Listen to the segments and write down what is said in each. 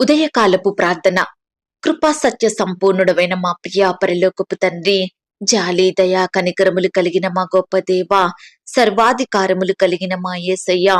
ఉదయకాలపు ప్రార్థన. కృపా సత్య సంపూర్ణుడమైన మా ప్రియా పరిలోకపు తండ్రి జాలి దయా కనికరములు కలిగిన మా గొప్ప దేవ సర్వాధికారములు కలిగిన మా యేసయ్య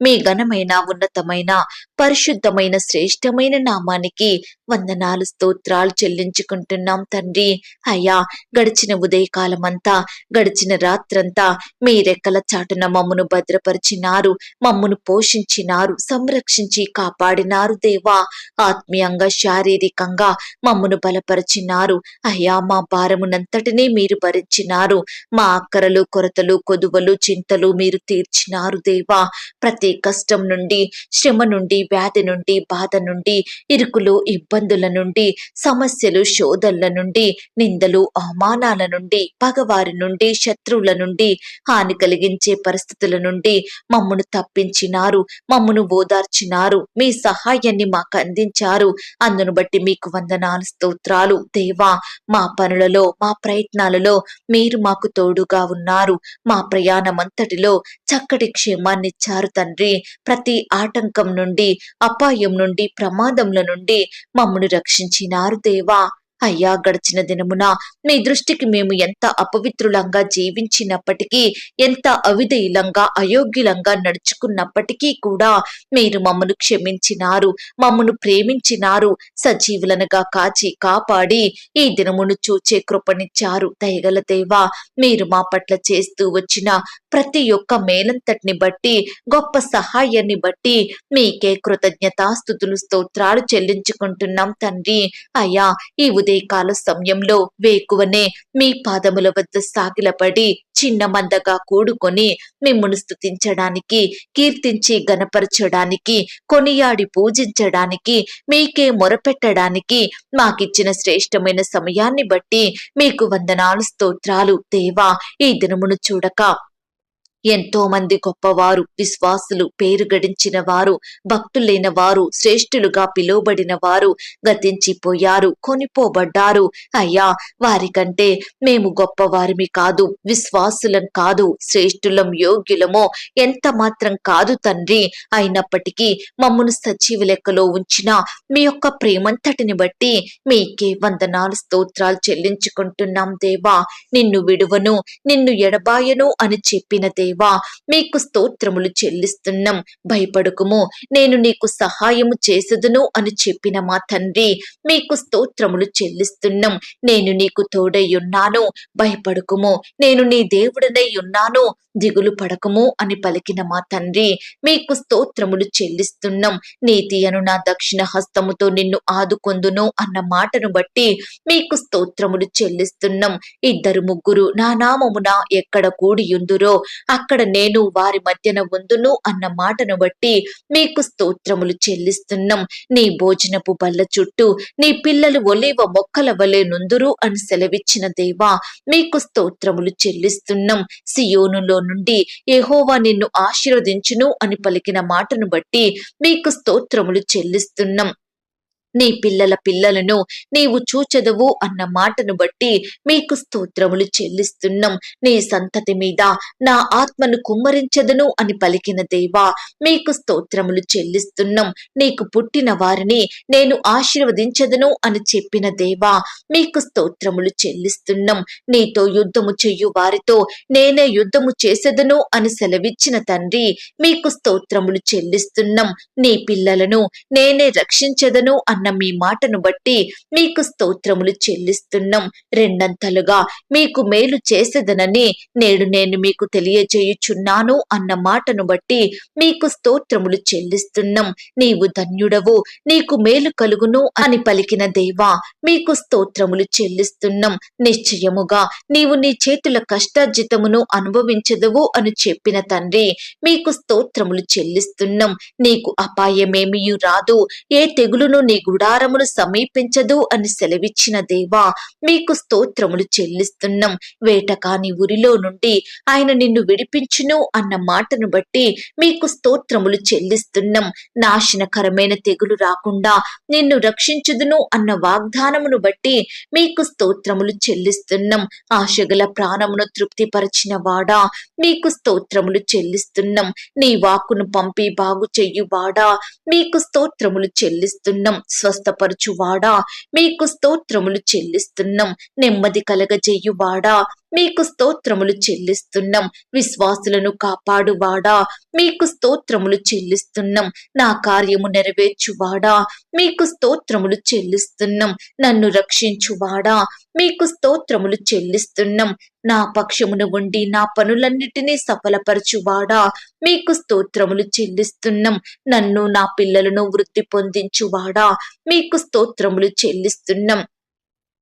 మీ ఘనమైన ఉన్నతమైన పరిశుద్ధమైన శ్రేష్టమైన నామానికి వందనాలు స్తోత్రాలు చెల్లించుకుంటున్నాం తండ్రి. అయ్యా గడిచిన ఉదయకాలమంతా గడిచిన రాత్రంతా మీ రెక్కల చాటున మమ్మను భద్రపరిచినారు మమ్మను పోషించినారు సంరక్షించి కాపాడినారు దేవా. ఆత్మీయంగా శారీరకంగా మమ్మను బలపరిచినారు. అయ్యా మా భారమునంతటినీ మీరు భరించినారు. మా అక్కరలు కొరతలు కొదువలు చింతలు మీరు తీర్చినారు దేవా. ప్రతి కష్టం నుండి శ్రమ నుండి వ్యాధి నుండి బాధ నుండి ఇరుకులు ఇబ్బందుల నుండి సమస్యలు శోధనల నుండి నిందలు అవమానాల నుండి పగవారి నుండి శత్రువుల నుండి హాని కలిగించే పరిస్థితుల నుండి మమ్మను తప్పించినారు మమ్మను ఓదార్చినారు మీ సహాయాన్ని మాకు అందించారు. అందును బట్టి మీకు వందనాలు స్తోత్రాలు. దేవా మా పనులలో మా ప్రయత్నాలలో మీరు మాకు తోడుగా ఉన్నారు. మా ప్రయాణమంతటిలో చక్కటి క్షేమాన్నిచ్చారు తండ్రి. ప్రతి ఆటంకం నుండి అపాయం నుండి ప్రమాదముల నుండి మమ్మను రక్షించినారు దేవా. అయ్యా గడిచిన దినమున మీ దృష్టికి మేము ఎంత అపవిత్రులంగా జీవించినప్పటికీ ఎంత అవిధేయులంగా అయోగ్యులంగా నడుచుకున్నప్పటికీ కూడా మీరు మమ్మను క్షమించినారు మమ్మను ప్రేమించినారు సజీవులనుగా కాచి కాపాడి ఈ దినమును చూచే కృపనిచ్చారు. దయగల దేవా మీరు మా పట్ల చేస్తూ వచ్చిన ప్రతి ఒక్క మేలంతటిని బట్టి గొప్ప సహాయాన్ని బట్టి మీకే కృతజ్ఞతాస్థుతులు స్తోత్రాలు చెల్లించుకుంటున్నాం తండ్రి. అయ్యా ఈ ఉదయకాల సమయంలో వేకువనే మీ పాదముల వద్ద సాగిలపడి చిన్న మందగా కూడుకొని మిమ్మల్ని స్తుతించడానికి కీర్తించి గనపరచడానికి కొనియాడి పూజించడానికి మీకే మొరపెట్టడానికి మాకిచ్చిన శ్రేష్టమైన సమయాన్ని బట్టి మీకు వందనాలు స్తోత్రాలు. దేవా ఈ దినమును చూడక ఎంతో మంది గొప్పవారు విశ్వాసులు పేరు గడించిన వారు భక్తులైన వారు శ్రేష్ఠులుగా పిలువబడిన వారు గతించిపోయారు కొనిపోబడ్డారు. అయ్యా వారికంటే మేము గొప్పవారిమి కాదు విశ్వాసులం కాదు శ్రేష్ఠులం యోగ్యులమో ఎంత మాత్రం కాదు తండ్రి. అయినప్పటికీ మమ్మను సజీవ లెక్కలో ఉంచిన మీ యొక్క ప్రేమంతటిని బట్టి మీకే వందనాలు స్తోత్రాలు చెల్లించుకుంటున్నాం దేవా. నిన్ను విడువను నిన్ను ఎడబాయను అని చెప్పిన దేవా. మీకు స్తోత్రములు చెల్లిస్తున్నాం. భయపడుకుము. నేను నీకు సహాయము చేసదును అని చెప్పిన మా తండ్రి మీకు స్తోత్రములు చెల్లిస్తున్నాం. నేను నీకు తోడై ఉన్నాను. భయపడుకుము. నేను నీ దేవుడనై ఉన్నాను. దిగులు పడకము అని పలికిన మా తండ్రి మీకు స్తోత్రములు చెల్లిస్తున్నాం. నీతి అను నా దక్షిణ హస్తముతో నిన్ను ఆదుకొందును అన్న మాటను బట్టి మీకు స్తోత్రములు చెల్లిస్తున్నాం. ఇద్దరు ముగ్గురు నా నామమున ఎక్కడ కూడియుందురో అక్కడ నేను వారి మధ్యన ఉందును అన్న మాటను బట్టి మీకు స్తోత్రములు చెల్లిస్తున్నాం. నీ భోజనపు బల్ల చుట్టూ నీ పిల్లలు ఒలివ మొక్కల వలె నుందురు అని సెలవిచ్చిన దేవా మీకు స్తోత్రములు చెల్లిస్తున్నాం. సియోనులో నుండి ఎహోవా నిన్ను ఆశీర్వదించును అని పలికిన మాటను బట్టి మీకు స్తోత్రములు చెల్లిస్తున్నాం. నీ పిల్లల పిల్లలను నీవు చూచెదవు అన్న మాటను బట్టి మీకు స్తోత్రములు చెల్లిస్తున్నాం. నీ సంతతి మీద నా ఆత్మను కుమ్మరించదును అని పలికిన దేవా మీకు స్తోత్రములు చెల్లిస్తున్నాం. నీకు పుట్టిన వారిని నేను ఆశీర్వదించదును అని చెప్పిన దేవా మీకు స్తోత్రములు చెల్లిస్తున్నాం. నీతో యుద్ధము చెయ్యు వారితో నేనే యుద్ధము చేసేదను అని సెలవిచ్చిన తండ్రి మీకు స్తోత్రములు చెల్లిస్తున్నాం. నీ పిల్లలను నేనే రక్షించదను అన్న మీ మాటను బట్టి మీకు స్తోత్రములు చెల్లిస్తున్నాం. రెండంతలుగా మీకు మేలు చేసేదనని నేడు నేను మీకు తెలియజేయుచున్నాను అన్న మాటను బట్టి మీకు స్తోత్రములు చెల్లిస్తున్నాం. నీవు ధన్యుడవు నీకు మేలు కలుగును అని పలికిన దేవా మీకు స్తోత్రములు చెల్లిస్తున్నాం. నిశ్చయముగా నీవు నీ చేతుల కష్టార్జితమును అనుభవించదవు అని చెప్పిన తండ్రి మీకు స్తోత్రములు చెల్లిస్తున్నాం. నీకు అపాయమేమియు రాదు ఏ తెగులును నీ గుడారమును సమీపించదు అని సెలవిచ్చిన దేవా మీకు స్తోత్రములు చెల్లిస్తున్నాం. వేటకాని ఉరిలో నుండి ఆయన నిన్ను విడిపించును అన్న మాటను బట్టి మీకు స్తోత్రములు చెల్లిస్తున్నాం. నాశనకరమైన తెగులు రాకుండా నిన్ను రక్షించుదును అన్న వాగ్దానమును బట్టి మీకు స్తోత్రములు చెల్లిస్తున్నాం. ఆశగల ప్రాణమును తృప్తిపరచిన వాడా మీకు స్తోత్రములు చెల్లిస్తున్నాం. నీ వాక్కును పంపి బాగు చెయ్యువాడా మీకు స్తోత్రములు చెల్లిస్తున్నాం. స్వస్థపరచువాడా మీకు స్తోత్రములు చెల్లిస్తున్నాం. నెమ్మది కలగజేయువాడా? మీకు స్తోత్రములు చెల్లిస్తున్నాం. విశ్వాసులను కాపాడువాడా? మీకు స్తోత్రములు చెల్లిస్తున్నాం. నా కార్యము నెరవేర్చువాడా? మీకు స్తోత్రములు చెల్లిస్తున్నాం. నన్ను రక్షించువాడా? మీకు స్తోత్రములు చెల్లిస్తున్నాం. నా పక్షమును ఉండి నా పనులన్నిటినీ సఫలపరచువాడా? మీకు స్తోత్రములు చెల్లిస్తున్నాం. నన్ను నా పిల్లలను వృత్తి పొందించువాడా? మీకు స్తోత్రములు చెల్లిస్తున్నాం.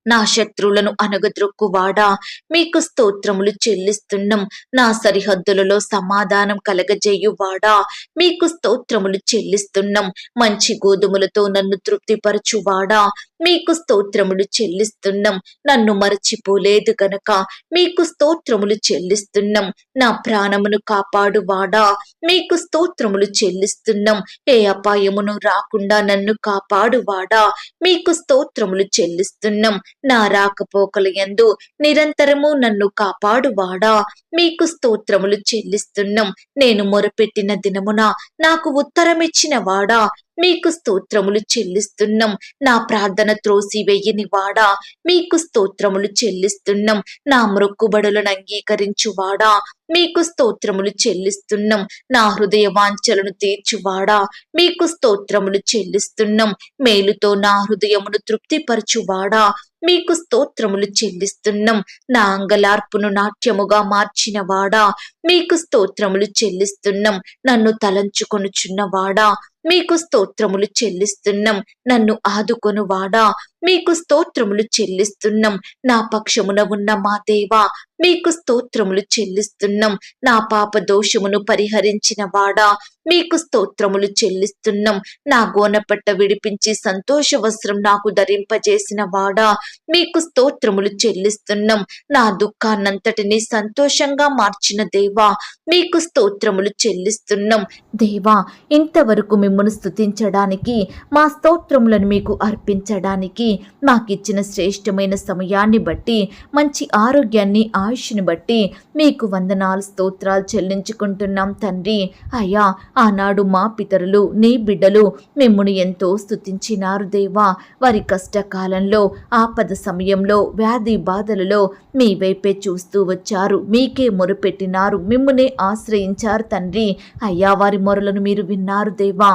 నా శత్రువులను అనగద్రొక్కువాడా మీకు స్తోత్రములు చెల్లిస్తున్నాం నా సరిహద్దులలో సమాధానం కలగజేయువాడా? మీకు స్తోత్రములు చెల్లిస్తున్నాం మంచి గోధుమలతో నన్ను తృప్తిపరచువాడా? మీకు స్తోత్రములు చెల్లిస్తున్నాం. నన్ను మరచిపోలేదు గనక మీకు స్తోత్రములు చెల్లిస్తున్నాం. నా ప్రాణమును కాపాడువాడా? మీకు స్తోత్రములు చెల్లిస్తున్నాం. ఏ అపాయమును రాకుండా నన్ను కాపాడువాడా? మీకు స్తోత్రములు చెల్లిస్తున్నాం. నా రాకపోకల ఎందు నిరంతరము నన్ను కాపాడువాడా? మీకు స్తోత్రములు చెల్లిస్తున్నాం. నేను మొరపెట్టిన దినమున నాకు ఉత్తరమిచ్చిన వాడా మీకు స్తోత్రములు చెల్లిస్తున్నాం. నా ప్రార్థన త్రోసి వెయ్యని వాడా. మీకు స్తోత్రములు చెల్లిస్తున్నాం. నా మొక్కుబడులను అంగీకరించువాడా. మీకు స్తోత్రములు చెల్లిస్తున్నాం. నా హృదయ వాంఛలను తీర్చువాడా? మీకు స్తోత్రములు చెల్లిస్తున్నాం. మేలుతో నా హృదయమును తృప్తిపరచువాడా? మీకు స్తోత్రములు చెల్లిస్తున్నాం. నా అంగలార్పును నాట్యముగా మార్చిన వాడా మీకు స్తోత్రములు చెల్లిస్తున్నాం. నన్ను తలంచుకొనుచున్నవాడా? మీకు స్తోత్రములు చెల్లిస్తున్నాం. నన్ను ఆదుకొనువాడా? మీకు స్తోత్రములు చెల్లిస్తున్నాం. నా పక్షమున ఉన్న మా దేవా మీకు స్తోత్రములు చెల్లిస్తున్నాం. నా పాప దోషమును పరిహరించిన వాడా. మీకు స్తోత్రములు చెల్లిస్తున్నాం. నా గోనపట్ట విడిపించి సంతోష వస్త్రం నాకు ధరింపజేసిన వాడా. మీకు స్తోత్రములు చెల్లిస్తున్నాం. నా దుఃఖాన్నంతటిని సంతోషంగా మార్చిన దేవా మీకు స్తోత్రములు చెల్లిస్తున్నాం. దేవా ఇంతవరకు మిమ్మల్ని స్తుతించడానికి మా స్తోత్రములను మీకు అర్పించడానికి మాకిచ్చిన శ్రేష్టమైన సమయాన్ని బట్టి మంచి ఆరోగ్యాన్ని ఆయుష్ని బట్టి మీకు వందనాలు స్తోత్రాలు చెల్లించుకుంటున్నాం తండ్రి. అయ్యా ఆనాడు మా పితరులు నీ బిడ్డలు మిమ్మును ఎంతో స్తుతించినారు దేవా. వారి కష్టకాలంలో ఆపద సమయంలో వ్యాధి బాధలలో మీ వైపే చూస్తూ వచ్చారు. మీకే మొరుపెట్టినారు మిమ్మునే ఆశ్రయించారు తండ్రి. అయ్యా వారి మొరలను మీరు విన్నారు దేవా.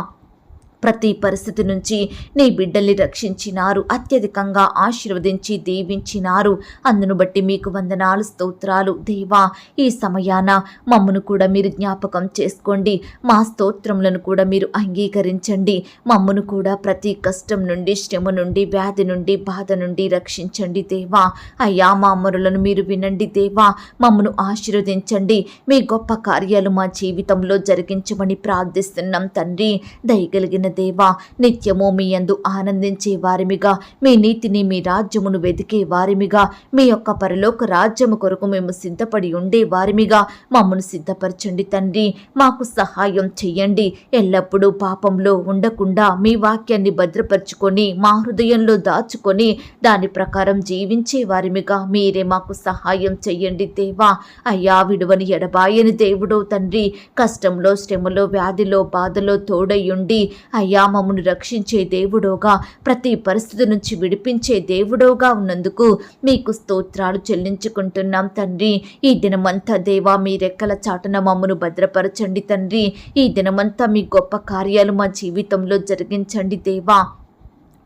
ప్రతి పరిస్థితి నుంచి నీ బిడ్డల్ని రక్షించినారు అత్యధికంగా ఆశీర్వదించి దీవించినారు. అందును బట్టి మీకు వందనాలు స్తోత్రాలు. దేవా ఈ సమయాన మమ్మను కూడా మీరు జ్ఞాపకం చేసుకోండి. మా స్తోత్రములను కూడా మీరు అంగీకరించండి. మమ్మను కూడా ప్రతి కష్టం నుండి శ్రమ నుండి వ్యాధి నుండి బాధ నుండి రక్షించండి దేవా. అయ్యా మా అమ్మరులను మీరు వినండి దేవా. మమ్మను ఆశీర్వదించండి. మీ గొప్ప కార్యాలు మా జీవితంలో జరిగించమని ప్రార్థిస్తున్నాం తండ్రి. దయగలిగిన దేవా నిత్యము మీ యందు ఆనందించే వారిమిగా మీ నీతిని మీ రాజ్యమును వెతికే వారిమిగా మీ యొక్క పరలోక రాజ్యము కొరకు మేము సిద్ధపడి ఉండే వారిమిగా మమ్మను సిద్ధపరచండి తండ్రి మాకు సహాయం చెయ్యండి. ఎల్లప్పుడూ పాపంలో ఉండకుండా మీ వాక్యాన్ని భద్రపరుచుకొని మా హృదయంలో దాచుకొని దాని ప్రకారం జీవించే వారిమిగా మీరే మాకు సహాయం చెయ్యండి దేవా. అయ్యా విడువని ఎడబాయని దేవుడో తండ్రి కష్టంలో శ్రమలో వ్యాధిలో బాధలో తోడయ్యుండి అయ్యా మమ్మను రక్షించే దేవుడోగా ప్రతి పరిస్థితి నుంచి విడిపించే దేవుడోగా ఉన్నందుకు మీకు స్తోత్రాలు చెల్లించుకుంటున్నాం తండ్రి. ఈ దినమంతా దేవా మీ రెక్కల చాటున మమ్మను భద్రపరచండి తండ్రి. ఈ దినమంతా మీ గొప్ప కార్యాలు మా జీవితంలో జరిగించండి దేవా.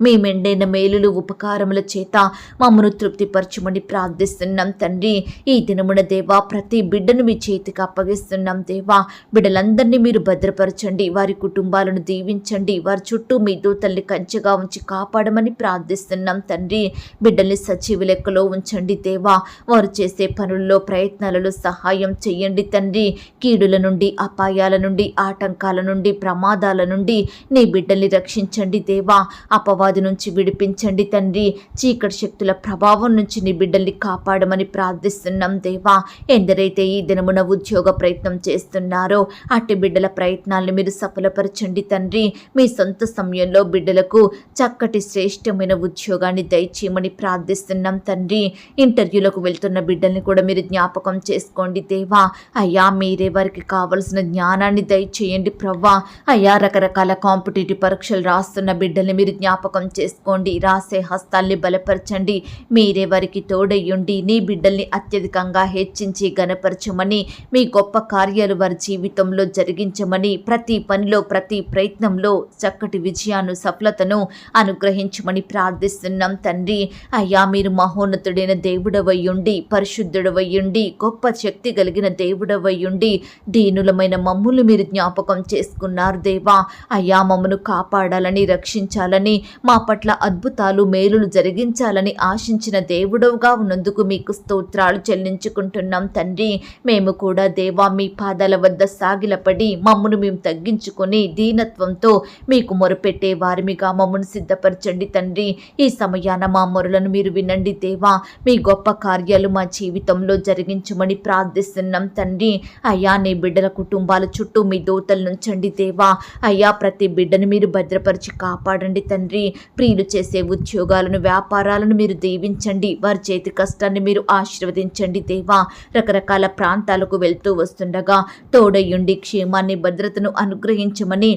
మీ మెండైన మేలులు ఉపకారముల చేత మమ్మను తృప్తిపరచమని ప్రార్థిస్తున్నాం తండ్రి. ఈ దినమున దేవా ప్రతి బిడ్డను మీ చేతికి అప్పగిస్తున్నాం దేవా. బిడ్డలందరినీ మీరు భద్రపరచండి వారి కుటుంబాలను దీవించండి వారి చుట్టూ మీ దూతల్ని కంచెగా ఉంచి కాపాడమని ప్రార్థిస్తున్నాం తండ్రి. బిడ్డల్ని సచివ లెక్కలో ఉంచండి దేవా. వారు చేసే పనుల్లో ప్రయత్నాలలో సహాయం చేయండి తండ్రి. కీడుల నుండి అపాయాల నుండి ఆటంకాల నుండి ప్రమాదాల నుండి నీ బిడ్డల్ని రక్షించండి దేవా. అపవాది వ్యాధి నుంచి విడిపించండి తండ్రి. చీకటి శక్తుల ప్రభావం నుంచి నీ బిడ్డల్ని కాపాడమని ప్రార్థిస్తున్నాం దేవా. ఎందరైతే ఈ దినమున ఉద్యోగ ప్రయత్నం చేస్తున్నారో అట్టి బిడ్డల ప్రయత్నాలను మీరు సఫలపరచండి తండ్రి. మీ సొంత సమయంలో బిడ్డలకు చక్కటి శ్రేష్టమైన ఉద్యోగాన్ని దయచేయమని ప్రార్థిస్తున్నాం తండ్రి. ఇంటర్వ్యూలకు వెళ్తున్న బిడ్డల్ని కూడా మీరు జ్ఞాపకం చేసుకోండి దేవా. అయ్యా మీరే వారికి కావలసిన జ్ఞానాన్ని దయచేయండి ప్రవ్వా. అయ్యా రకరకాల కాంపిటేటివ్ పరీక్షలు రాస్తున్న బిడ్డల్ని మీరు జ్ఞాపకం జ్ఞాపకం చేసుకోండి. రాసే హస్తాల్ని బలపరచండి. మీరే వారికి తోడయ్యుండి నీ బిడ్డల్ని అత్యధికంగా హెచ్చించి గనపరచమని మీ గొప్ప కార్యాలు వారి జీవితంలో జరిగించమని ప్రతి పనిలో ప్రతి ప్రయత్నంలో చక్కటి విజయాన్ని సఫలతను అనుగ్రహించమని ప్రార్థిస్తున్నాం తండ్రి. అయ్యా మీరు మహోన్నతుడైన దేవుడవయ్యుండి పరిశుద్ధుడవయ్యుండి గొప్ప శక్తి కలిగిన దేవుడవయ్యుండి దీనులమైన మమ్ములు మీరు జ్ఞాపకం చేసుకున్నారు దేవా. అయ్యా మమ్మను కాపాడాలని రక్షించాలని మా పట్ల అద్భుతాలు మేలులు జరిగించాలని ఆశించిన దేవుడవుగా ఉన్నందుకు మీకు స్తోత్రాలు చెల్లించుకుంటున్నాం తండ్రి. మేము కూడా దేవా మీ పాదాల వద్ద సాగిలపడి మమ్మను మేము తగ్గించుకొని దీనత్వంతో మీకు మొరపెట్టే వారిమిగా మమ్మను సిద్ధపరచండి తండ్రి. ఈ సమయాన మా మొరలను మీరు వినండి దేవా. మీ గొప్ప కార్యాలు మా జీవితంలో జరిగించమని ప్రార్థిస్తున్నాం తండ్రి. అయ్యా నీ బిడ్డల కుటుంబాల చుట్టూ మీ దూతలు నుంచండి దేవా. అయ్యా ప్రతి బిడ్డను మీరు భద్రపరిచి కాపాడండి తండ్రి. ప్రియులు చేసే ఉద్యోగాలను వ్యాపారాలను మీరు దీవించండి. వారి చేతి కష్టాన్ని మీరు ఆశీర్వదించండి దేవా. రకరకాల ప్రాంతాలకు వెళ్తూ వస్తుండగా తోడయ్యుండి క్షేమాన్ని భద్రతను అనుగ్రహించమని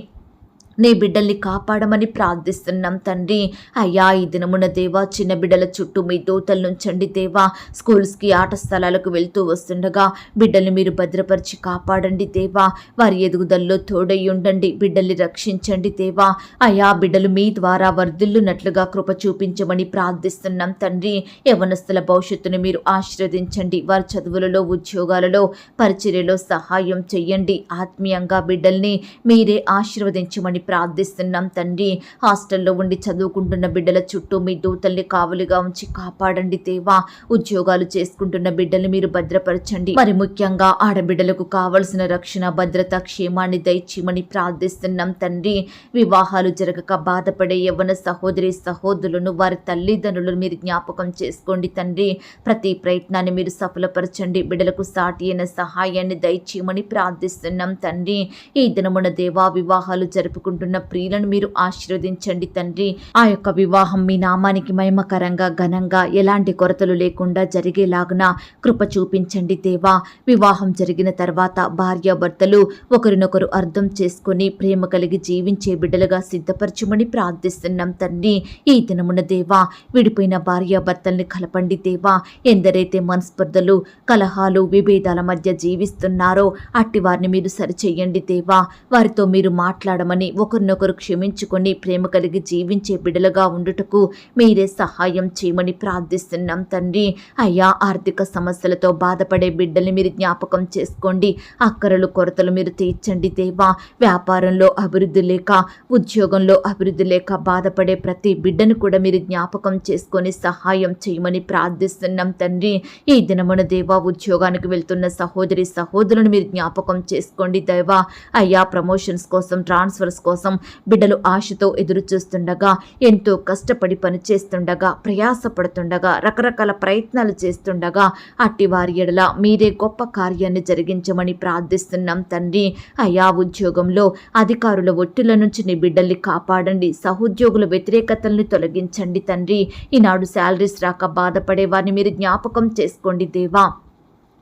నీ బిడ్డల్ని కాపాడమని ప్రార్థిస్తున్నాం తండ్రి. అయ్యా ఈ దినమున దేవా చిన్న బిడ్డల చుట్టూ మీ దూతలు నుంచండి దేవా. స్కూల్స్కి ఆట స్థలాలకు వెళ్తూ వస్తుండగా బిడ్డల్ని మీరు భద్రపరిచి కాపాడండి దేవా. వారి ఎదుగుదలలో తోడై ఉండండి బిడ్డల్ని రక్షించండి దేవా. అయ్యా బిడ్డలు మీ ద్వారా వర్ధిల్లునట్లుగా కృప చూపించమని ప్రార్థిస్తున్నాం తండ్రి. యవనస్తుల భవిష్యత్తును మీరు ఆశీర్వదించండి. వారి చదువులలో ఉద్యోగాలలో పరిచర్యలో సహాయం చెయ్యండి. ఆత్మీయంగా బిడ్డల్ని మీరే ఆశీర్వదించమని ప్రార్థిస్తున్నాం తండ్రి. హాస్టల్లో ఉండి చదువుకుంటున్న బిడ్డల చుట్టూ మీ దూతల్ని కావలిగా ఉంచి కాపాడండి దేవా. ఉద్యోగాలు చేసుకుంటున్న బిడ్డలు మీరు భద్రపరచండి. మరి ముఖ్యంగా ఆడబిడ్డలకు కావలసిన రక్షణ భద్రత క్షేమాన్ని దయచేయమని ప్రార్థిస్తున్నాం తండ్రి. వివాహాలు జరగక బాధపడే యవ్వన సహోదరి సహోదరులను వారి తల్లిదండ్రులను మీరు జ్ఞాపకం చేసుకోండి తండ్రి. ప్రతి ప్రయత్నాన్ని మీరు సఫలపరచండి. బిడ్డలకు సాటి అయిన సహాయాన్ని దయచేయమని ప్రార్థిస్తున్నాం తండ్రి. ఈ దినమున దేవా వివాహాలు జరుపుకుంటున్న ప్రియులను మీరు ఆశీర్వదించండి తండ్రి. ఆ యొక్క వివాహం మీ నామానికి మహిమకరంగా ఘనంగా ఎలాంటి కొరతలు లేకుండా జరిగేలాగున కృప చూపించండి దేవా. వివాహం జరిగిన తర్వాత భార్యాభర్తలు ఒకరినొకరు అర్థం చేసుకొని ప్రేమ కలిగి జీవించే బిడ్డలుగా సిద్ధపరచుమని ప్రార్థిస్తున్నాం తండ్రి. ఈ దినమున దేవా విడిపోయిన భార్యాభర్తల్ని కలపండి దేవా. ఎందరైతే మనస్పర్ధలు కలహాలు విభేదాల మధ్య జీవిస్తున్నారో అట్టి వారిని మీరు సరిచేయండి దేవా. వారితో మీరు మాట్లాడమని ఒకరినొకరు క్షమించుకొని ప్రేమ కలిగి జీవించే బిడలుగా ఉండుటకు మీరే సహాయం చేయమని ప్రార్థిస్తున్నాం తండ్రి. అయ్యా ఆర్థిక సమస్యలతో బాధపడే బిడ్డల్ని మీరు జ్ఞాపకం చేసుకోండి. అక్కరలు కొరతలు మీరు తీర్చండి దేవా. వ్యాపారంలో అభివృద్ధి లేక ఉద్యోగంలో అభివృద్ధి లేక బాధపడే ప్రతి బిడ్డను కూడా మీరు జ్ఞాపకం చేసుకొని సహాయం చేయమని ప్రార్థిస్తున్నాం తండ్రి. ఈ దినమున దేవా ఉద్యోగానికి వెళ్తున్న సహోదరి సహోదరులను మీరు జ్ఞాపకం చేసుకోండి దేవా. అయ్యా ప్రమోషన్స్ కోసం ట్రాన్స్ఫర్స్ కోసం కోసం బిడ్డలు ఆశతో ఎదురు చూస్తుండగా ఎంతో కష్టపడి పనిచేస్తుండగా ప్రయాసపడుతుండగా రకరకాల ప్రయత్నాలు చేస్తుండగా అట్టి వారి ఎడల మీరే గొప్ప కార్యాన్ని జరిగించమని ప్రార్థిస్తున్నాం తండ్రి. అయా ఉద్యోగంలో అధికారుల ఒట్టుల నుంచి నీ బిడ్డల్ని కాపాడండి. సహోద్యోగుల వ్యతిరేకతల్ని తొలగించండి తండ్రి. ఈనాడు శాలరీస్ రాక బాధపడే వారిని మీరు జ్ఞాపకం చేసుకోండి దేవా.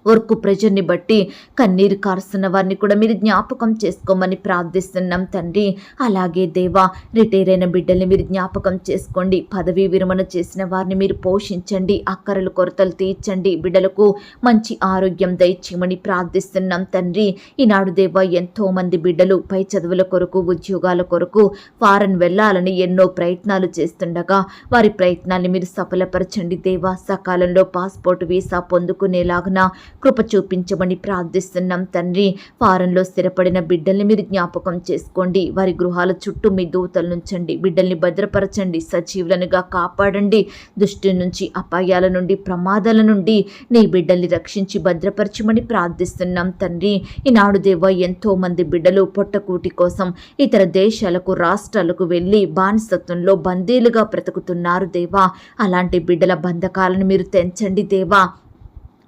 వర్క్ ప్రెషర్ని బట్టి కన్నీరు కారుస్తున్న వారిని కూడా మీరు జ్ఞాపకం చేసుకోమని ప్రార్థిస్తున్నాం తండ్రి. అలాగే దేవా రిటైర్ అయిన బిడ్డల్ని మీరు జ్ఞాపకం చేసుకోండి. పదవీ విరమణ చేసిన వారిని మీరు పోషించండి. అక్కరలు కొరతలు తీర్చండి. బిడ్డలకు మంచి ఆరోగ్యం దయచేయమని ప్రార్థిస్తున్నాం తండ్రి. ఈనాడు దేవా ఎంతో మంది బిడ్డలు పై చదువుల కొరకు ఉద్యోగాల కొరకు ఫారెన్ వెళ్ళాలని ఎన్నో ప్రయత్నాలు చేస్తుండగా వారి ప్రయత్నాన్ని మీరు సఫలపరచండి దేవా. సకాలంలో పాస్పోర్ట్ వీసా పొందుకునేలాగున కృప చూపించమని ప్రార్థిస్తున్నాం తండ్రి. ఫారంలో స్థిరపడిన బిడ్డల్ని మీరు జ్ఞాపకం చేసుకోండి. వారి గృహాల చుట్టూ మీ దూతలు నుంచండి. బిడ్డల్ని భద్రపరచండి. సజీవులనుగా కాపాడండి. దృష్టి నుంచి అపాయాల నుండి ప్రమాదాల నుండి నీ బిడ్డల్ని రక్షించి భద్రపరచమని ప్రార్థిస్తున్నాం తండ్రి. ఈనాడు దేవ ఎంతో మంది బిడ్డలు పొట్టకూటి కోసం ఇతర దేశాలకు రాష్ట్రాలకు వెళ్ళి బానిసత్వంలో బందీలుగా బ్రతుకుతున్నారు దేవా. అలాంటి బిడ్డల బంధకాలను మీరు తెంచండి దేవా.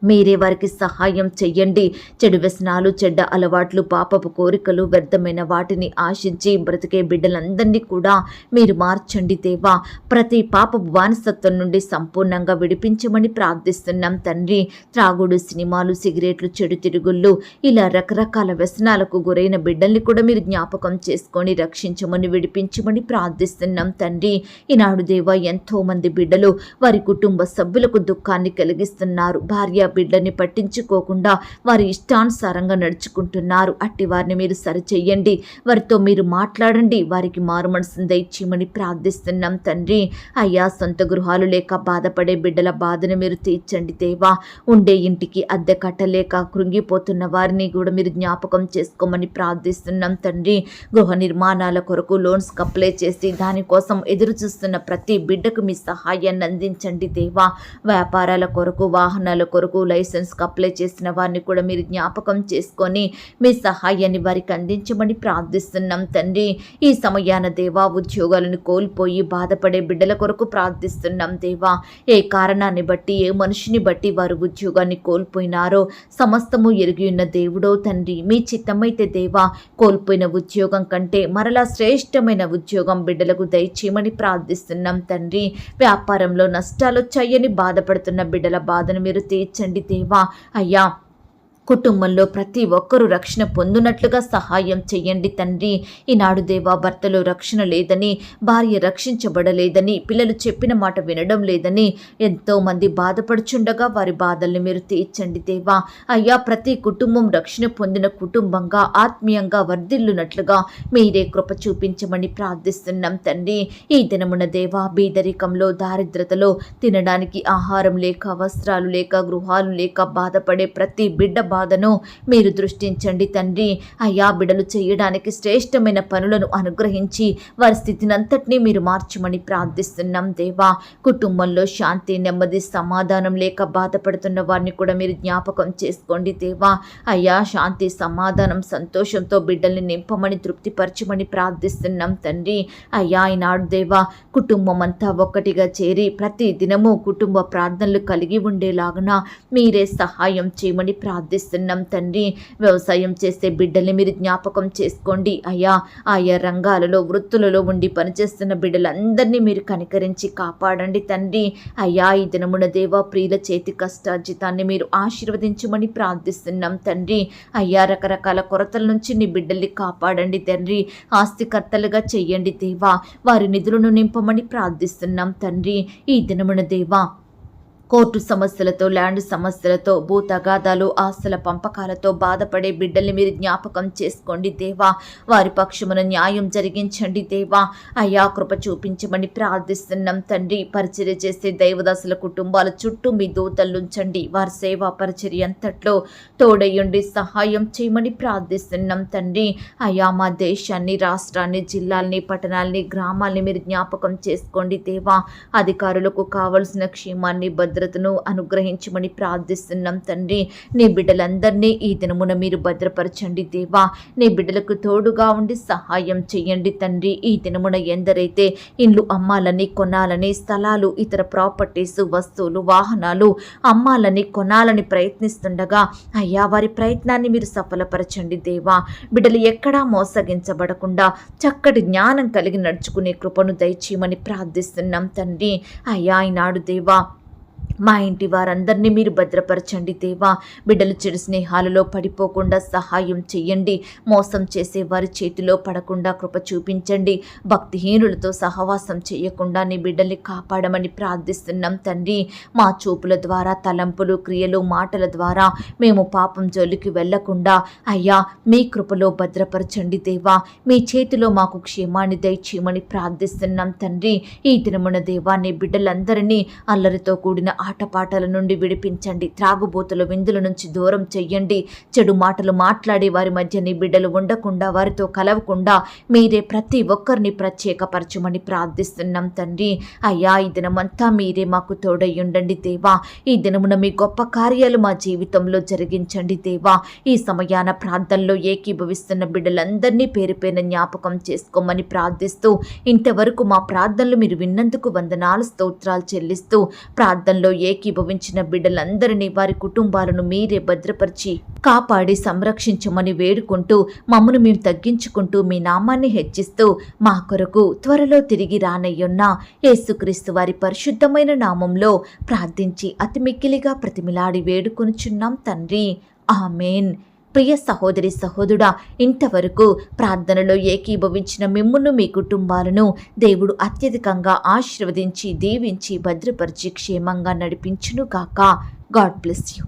మీరే వారికి సహాయం చెయ్యండి. చెడు వ్యసనాలు చెడ్డ అలవాట్లు పాపపు కోరికలు వ్యర్థమైన వాటిని ఆశించి బ్రతికే బిడ్డలందరినీ కూడా మీరు మార్చండి దేవా. ప్రతి పాపపు బానిసత్వం నుండి సంపూర్ణంగా విడిపించమని ప్రార్థిస్తున్నాం తండ్రి. త్రాగుడు సినిమాలు సిగరెట్లు చెడు తిరుగుళ్ళు ఇలా రకరకాల వ్యసనాలకు గురైన బిడ్డల్ని కూడా మీరు జ్ఞాపకం చేసుకొని రక్షించమని విడిపించమని ప్రార్థిస్తున్నాం తండ్రి. ఈనాడు దేవా ఎంతో మంది బిడ్డలు వారి కుటుంబ సభ్యులకు దుఃఖాన్ని కలిగిస్తున్నారు. భార్య బిడ్డని పట్టించుకోకుండా వారి ఇష్టానుసారంగా నడుచుకుంటున్నారు. అట్టి వారిని మీరు సరిచెయ్యండి. వారితో మీరు మాట్లాడండి. వారికి మారు మనసును దయచేయమని ప్రార్థిస్తున్నాం తండ్రి. అయ్యా సొంత గృహాలు లేక బాధపడే బిడ్డల బాధను మీరు తీర్చండి దేవా. ఉండే ఇంటికి అద్దె కట్టలేక కృంగిపోతున్న వారిని కూడా మీరు జ్ఞాపకం చేసుకోమని ప్రార్థిస్తున్నాం తండ్రి. గృహ నిర్మాణాల కొరకు లోన్స్ అప్లై చేసి దానికోసం ఎదురు చూస్తున్న ప్రతి బిడ్డకు మీ సహాయాన్ని అందించండి దేవా. వ్యాపారాల కొరకు వాహనాల కొరకు లైసెన్స్కి అప్లై చేసిన వారిని కూడా మీరు జ్ఞాపకం చేసుకొని మీ సహాయాన్ని వారికి అందించమని ప్రార్థిస్తున్నాం తండ్రి. ఈ సమయాన దేవా ఉద్యోగాలను కోల్పోయి బాధపడే బిడ్డల కొరకు ప్రార్థిస్తున్నాం దేవా. ఏ కారణాన్ని బట్టి ఏ మనిషిని బట్టి వారు ఉద్యోగాన్ని కోల్పోయినారో సమస్తము ఎరిగి ఉన్న దేవుడో తండ్రి. మీ చిత్తమైతే దేవా కోల్పోయిన ఉద్యోగం కంటే మరలా శ్రేష్టమైన ఉద్యోగం బిడ్డలకు దయచేయమని ప్రార్థిస్తున్నాం తండ్రి. వ్యాపారంలో నష్టాలు వచ్చాయని బాధపడుతున్న బిడ్డల బాధను మీరు తీర్చండి దేవా అయ్యా కుటుంబంలో ప్రతి ఒక్కరూ రక్షణ పొందునట్లుగా సహాయం చెయ్యండి తండ్రి. ఈనాడు దేవా భర్తలో రక్షణ లేదని భార్య రక్షించబడలేదని పిల్లలు చెప్పిన మాట వినడం లేదని ఎంతోమంది బాధపడుచుండగా వారి బాధల్ని మీరు తీర్చండి దేవా. అయ్యా ప్రతి కుటుంబం రక్షణ పొందిన కుటుంబంగా ఆత్మీయంగా వర్ధిల్లునట్లుగా మీరే కృప చూపించమని ప్రార్థిస్తున్నాం తండ్రి. ఈ దినమున దేవా బీదరికంలో దారిద్రతలో తినడానికి ఆహారం లేక వస్త్రాలు లేక గృహాలు లేక బాధపడే ప్రతి బిడ్డ బాధను మీరు దృష్టించండి తండ్రి. అయ్యా బిడలు చేయడానికి శ్రేష్టమైన పనులను అనుగ్రహించి వారి స్థితినంతటినీ మీరు మార్చమని ప్రార్థిస్తున్నాం దేవా. కుటుంబంలో శాంతి నెమ్మది సమాధానం లేక బాధపడుతున్న వారిని కూడా మీరు జ్ఞాపకం చేసుకోండి దేవా. అయ్యా శాంతి సమాధానం సంతోషంతో బిడ్డల్ని నింపమని తృప్తిపరచమని ప్రార్థిస్తున్నాం తండ్రి. అయ్యా ఈనాడు దేవా కుటుంబం అంతా ఒక్కటిగా చేరి ప్రతి దినము కుటుంబ ప్రార్థనలు కలిగి ఉండేలాగున మీరే సహాయం చేయమని ప్రార్థిస్తున్నాం తండ్రి. వ్యవసాయం చేసే బిడ్డల్ని మీరు జ్ఞాపకం చేసుకోండి. అయ్యా ఆయా రంగాలలో వృత్తులలో ఉండి పనిచేస్తున్న బిడ్డలందరినీ మీరు కనికరించి కాపాడండి తండ్రి. అయ్యా ఈ దినమున దేవా ప్రియుల చేతి కష్టార్జితాన్ని మీరు ఆశీర్వదించమని ప్రార్థిస్తున్నాం తండ్రి. అయ్యా రకరకాల కొరతల నుంచి నీ బిడ్డల్ని కాపాడండి తండ్రి. ఆస్తికర్తలుగా చెయ్యండి దేవా. వారి నిధులను నింపమని ప్రార్థిస్తున్నాం తండ్రి. ఈ దినమున దేవా కోర్టు సమస్యలతో ల్యాండ్ సమస్యలతో భూ తగాదాలు ఆస్తుల పంపకాలతో బాధపడే బిడ్డల్ని మీరు జ్ఞాపకం చేసుకోండి దేవా. వారి పక్షమున న్యాయం జరిగించండి దేవా. అయ్యా కృప చూపించమని ప్రార్థిస్తున్నాం తండ్రి. పరిచర్య చేసే దైవదాసుల కుటుంబాల చుట్టూ మీ దూతల్లుంచండి వారి సేవా పరిచర్య అంతట్లో తోడయ్యుండి సహాయం చేయమని ప్రార్థిస్తున్నాం తండ్రి. అయ్యా మా దేశాన్ని రాష్ట్రాన్ని జిల్లాల్ని పట్టణాల్ని గ్రామాల్ని మీరు జ్ఞాపకం చేసుకోండి దేవా. అధికారులకు కావలసిన క్షేమాన్ని భద్రతను అనుగ్రహించమని ప్రార్థిస్తున్నాం తండ్రి. నీ బిడ్డలందరినీ ఈ దినమున మీరు భద్రపరచండి దేవా. నీ బిడ్డలకు తోడుగా ఉండి సహాయం చేయండి తండ్రి. ఈ దినమున ఎందరైతే ఇండ్లు అమ్మాలని కొనాలని స్థలాలు ఇతర ప్రాపర్టీస్ వస్తువులు వాహనాలు అమ్మాలని కొనాలని ప్రయత్నిస్తుండగా అయ్యా వారి ప్రయత్నాన్ని మీరు సఫలపరచండి దేవా. బిడ్డలు ఎక్కడా మోసగించబడకుండా చక్కటి జ్ఞానం కలిగి నడుచుకునే కృపను దయచేయమని ప్రార్థిస్తున్నాం తండ్రి. అయ్యా ఈనాడు దేవా మా ఇంటి వారందరినీ మీరు భద్రపరచండి దేవా. బిడ్డలు చెడు స్నేహాలలో పడిపోకుండా సహాయం చెయ్యండి. మోసం చేసే వారి చేతిలో పడకుండా కృప చూపించండి. భక్తిహీనులతో సహవాసం చేయకుండా నీ బిడ్డల్ని కాపాడమని ప్రార్థిస్తున్నాం తండ్రి. మా చూపుల ద్వారా తలంపులు క్రియలు మాటల ద్వారా మేము పాపం జోలికి వెళ్ళకుండా అయ్యా మీ కృపలో భద్రపరచండి దేవా. మీ చేతిలో మాకు క్షేమాన్ని దయచేయమని ప్రార్థిస్తున్నాం తండ్రి. ఈ దినమున దేవా నీ బిడ్డలందరినీ అల్లరితో కూడిన ఆటపాటల నుండి విడిపించండి. త్రాగుబోతుల విందుల నుంచి దూరం చెయ్యండి. చెడు మాటలు మాట్లాడి వారి మధ్య నీ బిడ్డలు ఉండకుండా వారితో కలవకుండా మీరే ప్రతి ఒక్కరిని ప్రత్యేకపరచమని ప్రార్థిస్తున్నాం తండ్రి. అయ్యా ఈ దినమంతా మీరే మాకు తోడై ఉండండి దేవా. ఈ దినమున మీ గొప్ప కార్యాలు మా జీవితంలో జరిగించండి దేవా. ఈ సమయాన ప్రార్థనలో ఏకీభవిస్తున్న బిడ్డలందరినీ పేరు పేరున జ్ఞాపకం చేసుకోమని ప్రార్థిస్తూ ఇంతవరకు మా ప్రార్థనలు మీరు విన్నందుకు వందనాలు స్తోత్రాలు చెల్లిస్తూ ప్రార్థనలో ఏకీభవించిన బిడ్డలందరినీ వారి కుటుంబాలను మీరే భద్రపరిచి కాపాడి సంరక్షించమని వేడుకుంటూ మమ్మను మేము తగ్గించుకుంటూ మీ నామాన్ని హెచ్చిస్తూ మా కొరకు త్వరలో తిరిగి రానయ్యున్న యేసుక్రీస్తు వారి పరిశుద్ధమైన నామంలో ప్రార్థించి అతి మిక్కిలిగా ప్రతిమిలాడి వేడుకొనుచున్నాం తండ్రి. ఆమెన్. ప్రియ సహోదరి సహోదరుడా ఇంతవరకు ప్రార్థనలో ఏకీభవించిన మిమ్మును మీ కుటుంబాలను దేవుడు అత్యధికంగా ఆశీర్వదించి దీవించి భద్రపరిచి క్షేమంగా నడిపించును కాక గాడ్ బ్లెస్ యూ.